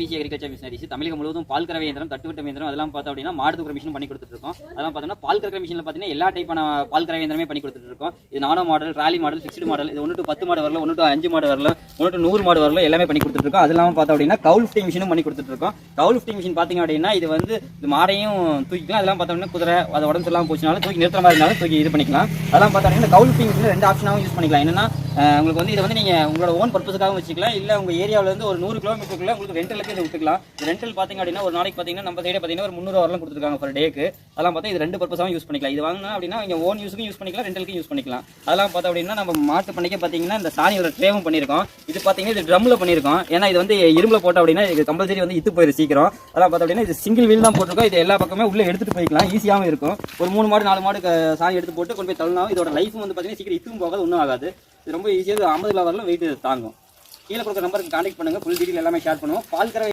PC agriculture machineries தமிழகம் முழுவதும் பால் கறவை இயந்திரம் தட்டுவட்ட இயந்திரம் அதெல்லாம் பார்த்தோம் அப்படின்னா மாடு தூக்கிற மிஷின் பண்ணி கொடுத்துருக்கோம் அதெல்லாம் பார்த்தோம்னா பால் கறக்கிற மிஷினில் பார்த்தீங்கன்னா எல்லா டைப்பான பால் கறவை இயந்திரமே பண்ணி கொடுத்துட்டு இது நானோ மாடல் ராலி மாடல் ஃபிக்ஸ்டு மாடல் இது ஒன்று டு பத்து மாடு வரல ஒன்று டு அஞ்சு மாடு வரல ஒன்று டு நூறு மாடு வரல எல்லாமே பண்ணி கொடுத்துருக்கோம் அது இல்லாமல் பார்த்தோம் அப்படின்னா கவுல் லிஃப்டிங் மிஷினும் பண்ணி கொடுத்துருக்கோம் கவுல் லிஃப்டிங் மிஷின் பார்த்தீங்க அப்படின்னா இது வந்து இது மாடையும் தூக்கிக்கலாம். அதெல்லாம் பார்த்தோம்னா குதிரை அது உடம்பு சொல்லாமல் போச்சுனாலும் தூக்கி நிறுத்துற மாதிரி இருந்தாலும் தூக்கி இது பண்ணிக்கலாம். அதெல்லாம் பார்த்தோம் அப்படின்னா கவுல் லிஃப்டிங் மிஷின் ரெண்டு ஆப்ஷனாகவும் யூஸ் பண்ணிக்கலாம். என்னன்னா உங்களுக்கு வந்து இதை வந்து நீங்கள் உங்களோட ஓன் பர்பஸுக்காகவும் வச்சுக்கலாம். இல்லை உங்கள் ஏரியாவிலேருந்து ஒரு நூறு கிலோமீட்டருக்குள்ள உங்களுக்கு ரெண்டலுக்கு இதை விட்டுக்கலாம் ரெண்டல் பார்த்தீங்க அப்படின்னா ஒரு நாளைக்கு பார்த்தீங்கன்னா நம்ம சைடே பார்த்தீங்கன்னா ஒரு முந்நூறு வரலாம் கொடுத்துருக்காங்க பர் டேக்கு அதெல்லாம் பார்த்தா இது ரெண்டு பர்பஸாகவும் யூஸ் பண்ணிக்கலாம். இது வாங்கினா அப்படின்னா நீங்கள் ஓன் யூஸுக்கும் யூஸ் பண்ணிக்கலாம் ரெண்டலுக்கும் யூஸ் பண்ணிக்கலாம். அதெல்லாம் பார்த்தா அப்படின்னா நம்ம மாட்டு பண்ணிக்க பார்த்தீங்கன்னா இந்த சாணியோட ட்ரேவும் பண்ணியிருக்கோம். இது பார்த்தீங்கன்னா இது ட்ரம்மில் பண்ணியிருக்கோம். ஏன்னா இது வந்து இரும்பில் போட்டோம் அப்படின்னா இது கம்பல்சரி வந்து இத்து போயிடும் சீக்கிரம். அதெல்லாம் பார்த்தா அப்படின்னா இது சிங்கிள் வீல் தான் போட்டிருக்கோம். இது எல்லா பக்கமே உள்ளே எடுத்துகிட்டு போய்க்கலாம். ஈஸியாகவும் இருக்கும். ஒரு மூணு மாடு நாலு மாடு சாணி எடுத்து போட்டு கொண்டு போய் தள்ளலாம் இதோட லைஃப் வந்து பார்த்தீங்கன்னா சீக்கிரம் இத்தும் போகாது ஒன்றும் ஆகாது. இது ரொம்ப ஈஸியாக ஐம்பது கிலோ வரலாம் வெயிட் தாங்கும். கீழே கொடுக்குற நம்பருக்கு காண்டாக்ட் பண்ணுங்கள் ஃபுல் டீட்டெயில் எல்லாமே ஷேர் பண்ணுவோம். பால் கறவை